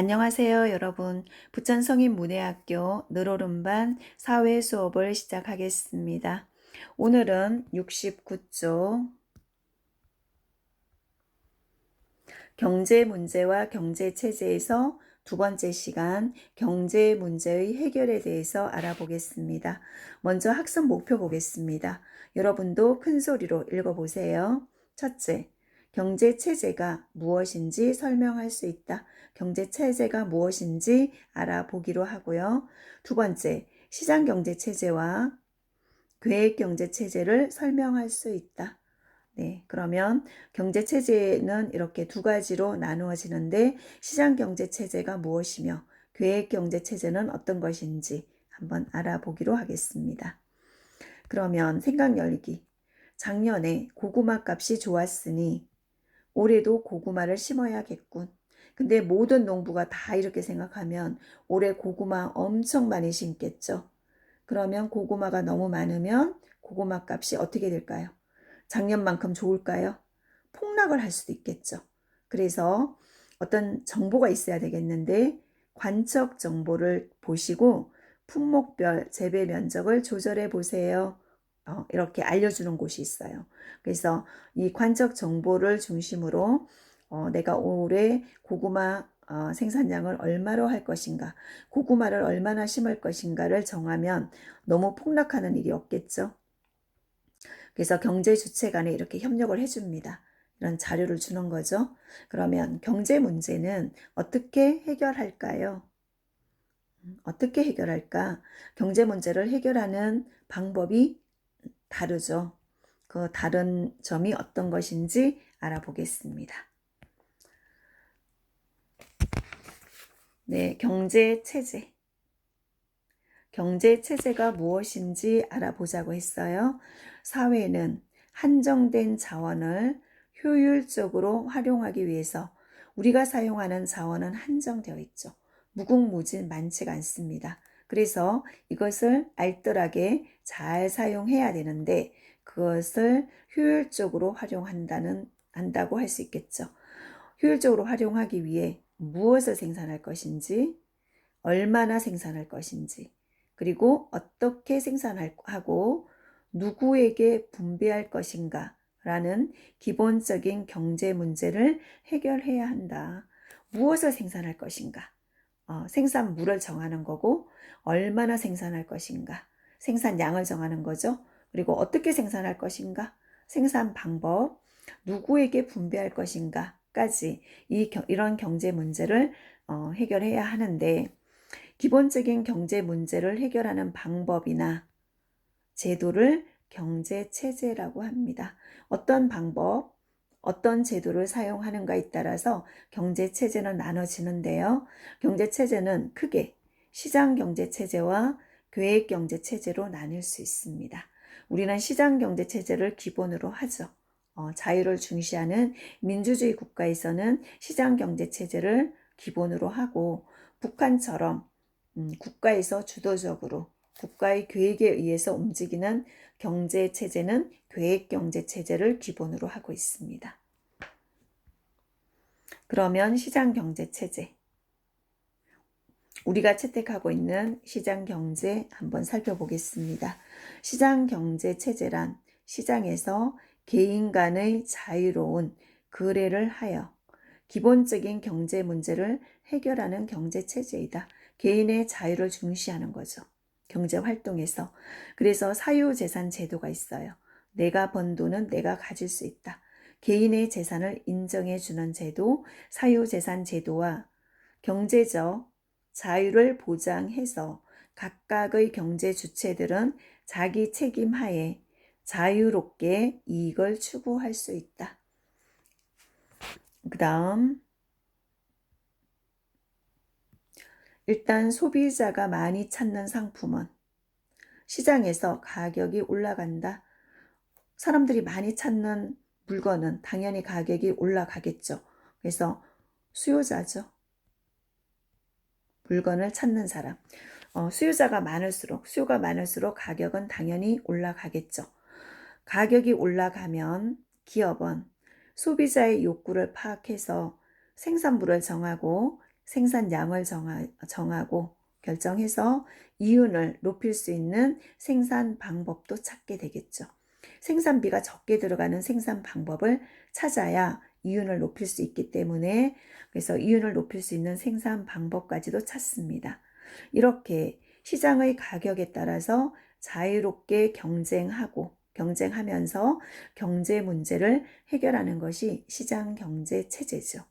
안녕하세요, 여러분. 부천성인문예학교 늘오름반 사회 수업을 시작하겠습니다. 오늘은 69조 경제 문제와 경제 체제에서 두 번째 시간 경제 문제의 해결에 대해서 알아보겠습니다. 먼저 학습 목표 보겠습니다. 여러분도 큰 소리로 읽어보세요. 첫째, 경제 체제가 무엇인지 설명할 수 있다. 경제 체제가 무엇인지 알아보기로 하고요. 두 번째, 시장 경제 체제와 계획 경제 체제를 설명할 수 있다. 네, 그러면 경제 체제는 이렇게 두 가지로 나누어지는데 시장 경제 체제가 무엇이며 계획 경제 체제는 어떤 것인지 한번 알아보기로 하겠습니다. 그러면 생각 열기. 작년에 고구마 값이 좋았으니 올해도 고구마를 심어야겠군. 근데 모든 농부가 다 이렇게 생각하면 올해 고구마 엄청 많이 심겠죠. 그러면 고구마가 너무 많으면 고구마 값이 어떻게 될까요? 작년만큼 좋을까요? 폭락을 할 수도 있겠죠. 그래서 어떤 정보가 있어야 되겠는데 관측 정보를 보시고 품목별 재배 면적을 조절해 보세요. 어, 이렇게 알려주는 곳이 있어요. 그래서 이 관측 정보를 중심으로 어, 내가 올해 고구마 어, 생산량을 얼마로 할 것인가, 고구마를 얼마나 심을 것인가를 정하면 너무 폭락하는 일이 없겠죠. 그래서 경제 주체 간에 이렇게 협력을 해줍니다. 이런 자료를 주는 거죠. 그러면 경제 문제는 어떻게 해결할까요? 음, 어떻게 해결할까? 경제 문제를 해결하는 방법이 다르죠. 그 다른 점이 어떤 것인지 알아보겠습니다. 네, 경제 체제. 경제 체제가 무엇인지 알아보자고 했어요. 사회는 한정된 자원을 효율적으로 활용하기 위해서 우리가 사용하는 자원은 한정되어 있죠. 무궁무진 많지가 않습니다. 그래서 이것을 알뜰하게 잘 사용해야 되는데 그것을 효율적으로 활용한다는 한다고 할 수 있겠죠. 효율적으로 활용하기 위해 무엇을 생산할 것인지, 얼마나 생산할 것인지, 그리고 어떻게 생산하고 누구에게 분배할 것인가 라는 기본적인 경제 문제를 해결해야 한다. 무엇을 생산할 것인가? 어, 생산물을 정하는 거고, 얼마나 생산할 것인가? 생산량을 정하는 거죠. 그리고 어떻게 생산할 것인가? 생산 방법, 누구에게 분배할 것인가까지 이 이런 경제 문제를 어, 해결해야 하는데 기본적인 경제 문제를 해결하는 방법이나 제도를 경제 체제라고 합니다. 어떤 방법, 어떤 제도를 사용하는가에 따라서 경제 체제는 나눠지는데요. 경제 체제는 크게 시장 경제 체제와 계획 경제 체제로 나눌 수 있습니다. 우리는 시장 경제 체제를 기본으로 하죠. 어, 자유를 중시하는 민주주의 국가에서는 시장 경제 체제를 기본으로 하고 북한처럼 음, 국가에서 주도적으로 국가의 계획에 의해서 움직이는 경제 체제는 계획 경제 체제를 기본으로 하고 있습니다. 그러면 시장 경제 체제 우리가 채택하고 있는 시장 경제 한번 살펴보겠습니다. 시장 경제 체제란 시장에서 개인 간의 자유로운 거래를 하여 기본적인 경제 문제를 해결하는 경제 체제이다. 개인의 자유를 중시하는 거죠. 경제 활동에서. 그래서 사유재산 제도가 있어요. 내가 번 돈은 내가 가질 수 있다. 개인의 재산을 인정해 주는 제도, 사유재산 제도와 경제적 자유를 보장해서 각각의 경제 주체들은 자기 책임 하에 자유롭게 이익을 추구할 수 있다. 그 다음, 일단 소비자가 많이 찾는 상품은 시장에서 가격이 올라간다. 사람들이 많이 찾는 물건은 당연히 가격이 올라가겠죠. 그래서 수요자죠. 물건을 찾는 사람. 어, 수요자가 많을수록, 수요가 많을수록 가격은 당연히 올라가겠죠. 가격이 올라가면 기업은 소비자의 욕구를 파악해서 생산물을 정하고 생산량을 정하, 정하고 결정해서 이윤을 높일 수 있는 생산 방법도 찾게 되겠죠. 생산비가 적게 들어가는 생산 방법을 찾아야 이윤을 높일 수 있기 때문에 그래서 이윤을 높일 수 있는 생산 방법까지도 찾습니다. 이렇게 시장의 가격에 따라서 자유롭게 경쟁하고 경쟁하면서 경제 문제를 해결하는 것이 시장 경제 체제죠.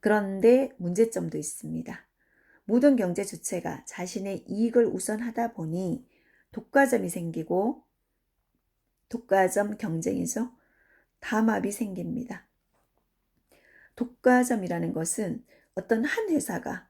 그런데 문제점도 있습니다. 모든 경제 주체가 자신의 이익을 우선하다 보니 독과점이 생기고 독과점 경쟁이죠. 담합이 생깁니다. 독과점이라는 것은 어떤 한 회사가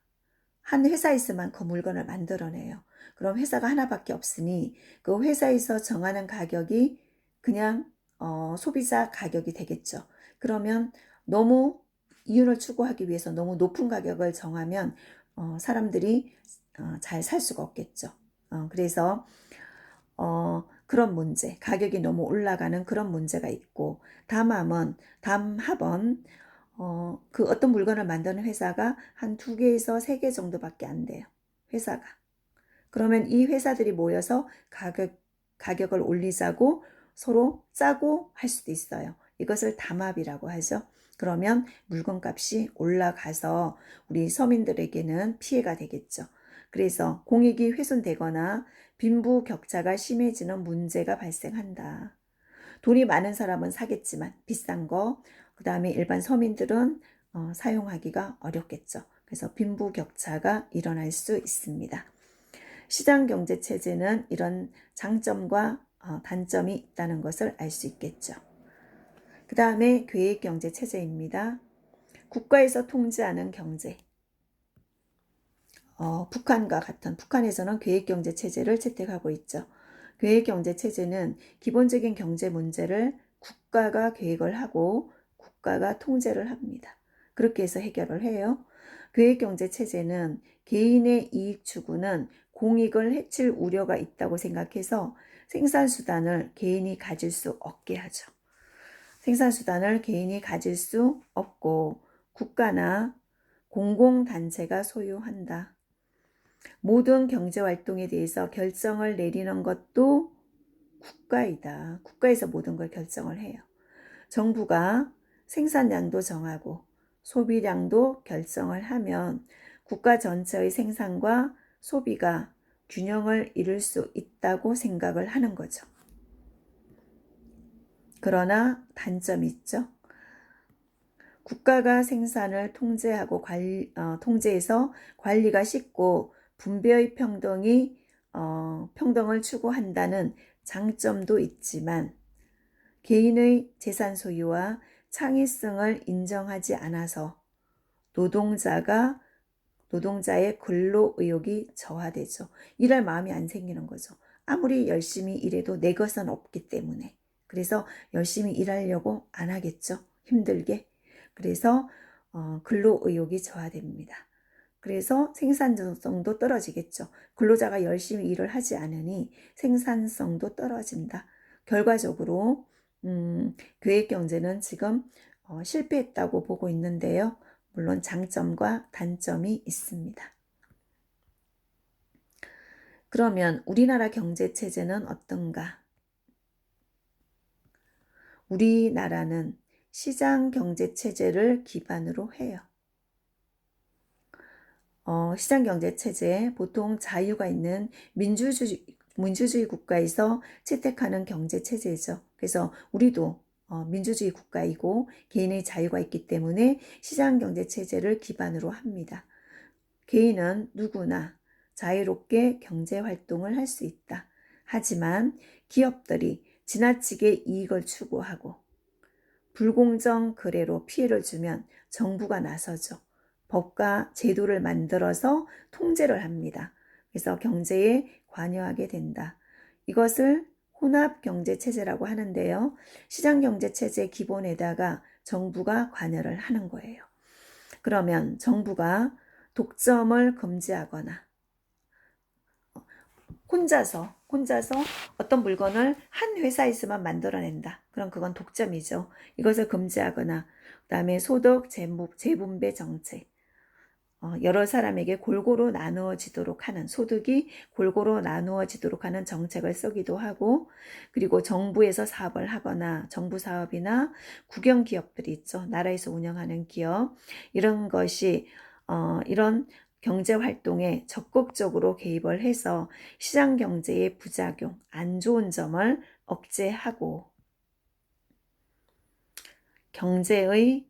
한 회사에서만 그 물건을 만들어내요. 그럼 회사가 하나밖에 없으니 그 회사에서 정하는 가격이 그냥 어, 소비자 가격이 되겠죠. 그러면 너무 이윤을 추구하기 위해서 너무 높은 가격을 정하면 어, 사람들이 어, 잘살 수가 없겠죠. 어, 그래서 어, 그런 문제, 가격이 너무 올라가는 그런 문제가 있고 담합은 담합은 어, 그 어떤 물건을 만드는 회사가 한 두 개에서 세 개 정도밖에 안 돼요. 회사가. 그러면 이 회사들이 모여서 가격, 가격을 올리자고 서로 짜고 할 수도 있어요. 이것을 담합이라고 하죠. 그러면 물건값이 올라가서 우리 서민들에게는 피해가 되겠죠. 그래서 공익이 훼손되거나 빈부 격차가 심해지는 문제가 발생한다. 돈이 많은 사람은 사겠지만 비싼 거, 그 다음에 일반 서민들은 어, 사용하기가 어렵겠죠. 그래서 빈부 격차가 일어날 수 있습니다. 시장 경제 체제는 이런 장점과 어, 단점이 있다는 것을 알 수 있겠죠. 그 다음에 계획 경제 체제입니다. 국가에서 통제하는 경제. 어, 북한과 같은 북한에서는 계획 경제 체제를 채택하고 있죠. 계획 경제 체제는 기본적인 경제 문제를 국가가 계획을 하고 국가가 통제를 합니다. 그렇게 해서 해결을 해요. 계획 경제 체제는 개인의 이익 추구는 공익을 해칠 우려가 있다고 생각해서 생산수단을 개인이 가질 수 없게 하죠. 생산수단을 개인이 가질 수 없고 국가나 공공단체가 소유한다. 모든 경제 활동에 대해서 결정을 내리는 것도 국가이다. 국가에서 모든 걸 결정을 해요. 정부가 생산량도 정하고 소비량도 결정을 하면 국가 전체의 생산과 소비가 균형을 이룰 수 있다고 생각을 하는 거죠. 그러나 단점이 있죠. 국가가 생산을 통제하고 관리, 어, 통제해서 관리가 쉽고 분배의 평등이 어, 평등을 추구한다는 장점도 있지만 개인의 재산 소유와 창의성을 인정하지 않아서 노동자가 노동자의 근로 의욕이 저하되죠. 일할 마음이 안 생기는 거죠. 아무리 열심히 일해도 내 것은 없기 때문에. 그래서 열심히 일하려고 안 하겠죠. 힘들게. 그래서 어, 근로 의욕이 저하됩니다. 그래서 생산성도 떨어지겠죠. 근로자가 열심히 일을 하지 않으니 생산성도 떨어진다. 결과적으로 음, 계획 경제는 지금 어, 실패했다고 보고 있는데요. 물론 장점과 단점이 있습니다. 그러면 우리나라 경제 체제는 어떤가? 우리나라는 시장 경제 체제를 기반으로 해요. 어, 시장 경제 체제 보통 자유가 있는 민주주의 민주주의 국가에서 채택하는 경제 체제죠. 그래서 우리도 어, 민주주의 국가이고 개인의 자유가 있기 때문에 시장 경제 체제를 기반으로 합니다. 개인은 누구나 자유롭게 경제 활동을 할 수 있다. 하지만 기업들이 지나치게 이익을 추구하고 불공정 거래로 피해를 주면 정부가 나서죠. 법과 제도를 만들어서 통제를 합니다. 그래서 경제에 관여하게 된다. 이것을 혼합 경제 체제라고 하는데요. 시장 경제 체제 기본에다가 정부가 관여를 하는 거예요. 그러면 정부가 독점을 금지하거나 혼자서 혼자서 어떤 물건을 한 회사에서만 만들어낸다. 그럼 그건 독점이죠. 이것을 금지하거나 그다음에 소득 재무- 재분배 정책. 어, 여러 사람에게 골고루 나누어지도록 하는 소득이 골고루 나누어지도록 하는 정책을 쓰기도 하고 그리고 정부에서 사업을 하거나 정부 사업이나 국영 기업들이 있죠. 나라에서 운영하는 기업 이런 것이 어, 이런 경제 활동에 적극적으로 개입을 해서 시장 경제의 부작용, 안 좋은 점을 억제하고 경제의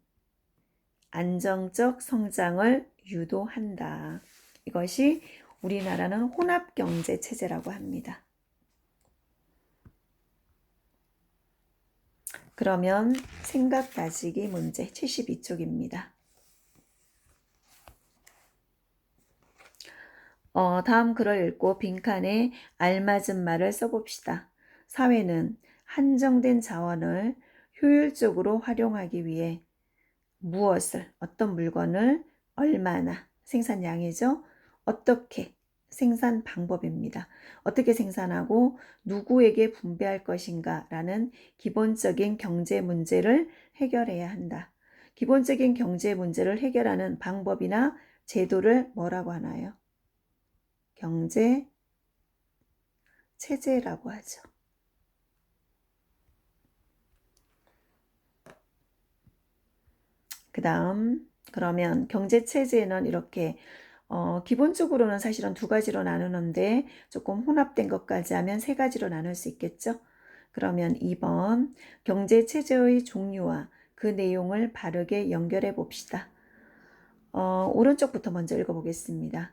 안정적 성장을 유도한다. 이것이 우리나라는 혼합 경제 체제라고 합니다. 그러면 생각 가지기 문제 72쪽입니다. 어, 다음 글을 읽고 빈칸에 알맞은 말을 써봅시다. 사회는 한정된 자원을 효율적으로 활용하기 위해 무엇을, 어떤 물건을 얼마나 생산량이죠? 어떻게 생산 방법입니다. 어떻게 생산하고 누구에게 분배할 것인가 라는 기본적인 경제 문제를 해결해야 한다. 기본적인 경제 문제를 해결하는 방법이나 제도를 뭐라고 하나요? 경제 체제라고 하죠. 그 다음, 그러면 경제 체제는 이렇게, 어, 기본적으로는 사실은 두 가지로 나누는데 조금 혼합된 것까지 하면 세 가지로 나눌 수 있겠죠? 그러면 2번, 경제 체제의 종류와 그 내용을 바르게 연결해 봅시다. 어, 오른쪽부터 먼저 읽어보겠습니다.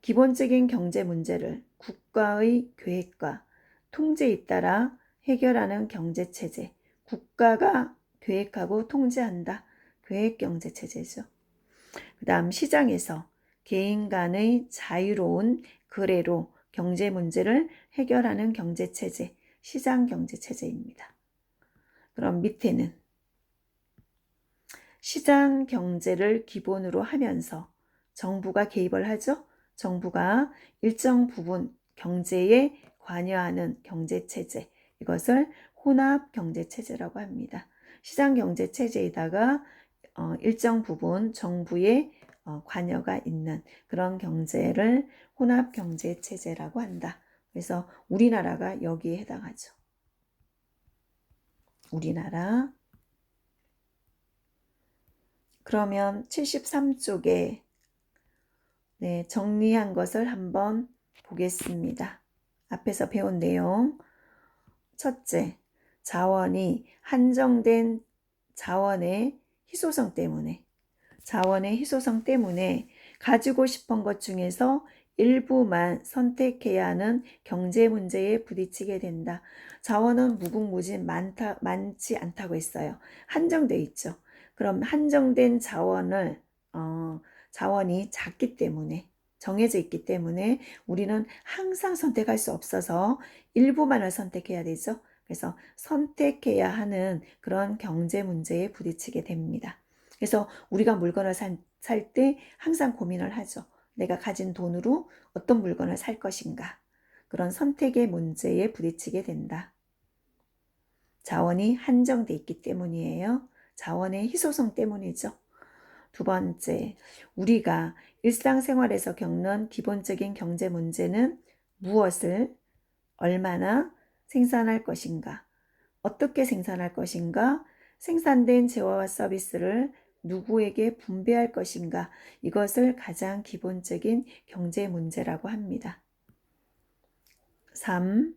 기본적인 경제 문제를 국가의 계획과 통제에 따라 해결하는 경제 체제. 국가가 계획하고 통제한다. 계획 경제 체제죠. 그 다음 시장에서 개인 간의 자유로운 거래로 경제 문제를 해결하는 경제 체제. 시장 경제 체제입니다. 그럼 밑에는 시장 경제를 기본으로 하면서 정부가 개입을 하죠. 정부가 일정 부분 경제에 관여하는 경제 체제 이것을 혼합 경제 체제라고 합니다. 시장 경제 체제에다가 어, 일정 부분 정부의 어, 관여가 있는 그런 경제를 혼합 경제 체제라고 한다. 그래서 우리나라가 여기에 해당하죠. 우리나라 그러면 73쪽에 네, 정리한 것을 한번 보겠습니다. 앞에서 배운 내용. 첫째, 자원이 한정된 자원의 희소성 때문에, 자원의 희소성 때문에 가지고 싶은 것 중에서 일부만 선택해야 하는 경제 문제에 부딪히게 된다. 자원은 무궁무진 많다, 많지 않다고 했어요. 한정돼 있죠. 그럼 한정된 자원을, 어, 자원이 작기 때문에 정해져 있기 때문에 우리는 항상 선택할 수 없어서 일부만을 선택해야 되죠. 그래서 선택해야 하는 그런 경제 문제에 부딪히게 됩니다. 그래서 우리가 물건을 살 때 항상 고민을 하죠. 내가 가진 돈으로 어떤 물건을 살 것인가. 그런 선택의 문제에 부딪히게 된다. 자원이 한정돼 있기 때문이에요. 자원의 희소성 때문이죠. 두 번째, 우리가 일상생활에서 겪는 기본적인 경제 문제는 무엇을 얼마나 생산할 것인가, 어떻게 생산할 것인가, 생산된 재화와 서비스를 누구에게 분배할 것인가, 이것을 가장 기본적인 경제 문제라고 합니다. 3.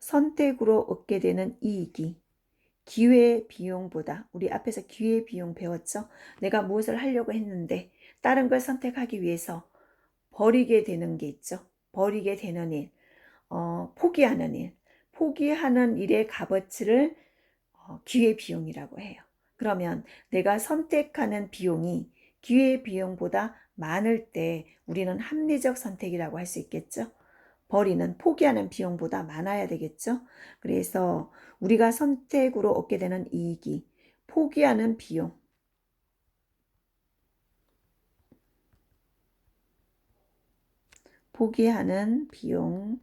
선택으로 얻게 되는 이익이 기회 비용보다 우리 앞에서 기회 비용 배웠죠? 내가 무엇을 하려고 했는데 다른 걸 선택하기 위해서 버리게 되는 게 있죠. 버리게 되는 일, 어, 포기하는 일, 포기하는 일의 값어치를 어, 기회 비용이라고 해요. 그러면 내가 선택하는 비용이 기회 비용보다 많을 때 우리는 합리적 선택이라고 할 수 있겠죠. 버리는 포기하는 비용보다 많아야 되겠죠. 그래서 우리가 선택으로 얻게 되는 이익이 포기하는 비용 포기하는 비용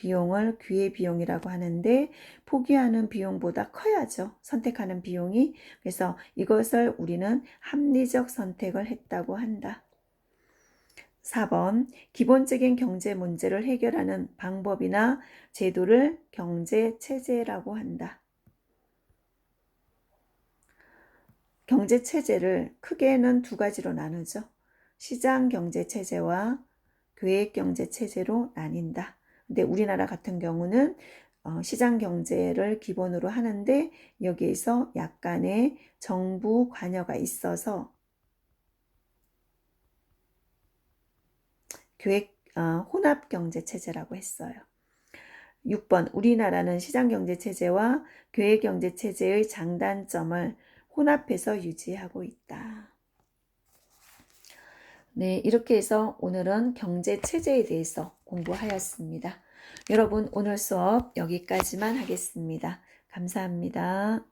비용을 기회 비용이라고 하는데 포기하는 비용보다 커야죠. 선택하는 비용이. 그래서 이것을 우리는 합리적 선택을 했다고 한다. 4번 기본적인 경제 문제를 해결하는 방법이나 제도를 경제 체제라고 한다. 경제 체제를 크게는 두 가지로 나누죠. 시장 경제 체제와 계획 경제 체제로 나뉜다. 근데 우리나라 같은 경우는 어, 시장 경제를 기본으로 하는데 여기에서 약간의 정부 관여가 있어서 계획 어, 혼합 경제 체제라고 했어요. 6번 우리나라는 시장 경제 체제와 계획 경제 체제의 장단점을 혼합해서 유지하고 있다. 네, 이렇게 해서 오늘은 경제 체제에 대해서 공부하였습니다. 여러분 오늘 수업 여기까지만 하겠습니다. 감사합니다.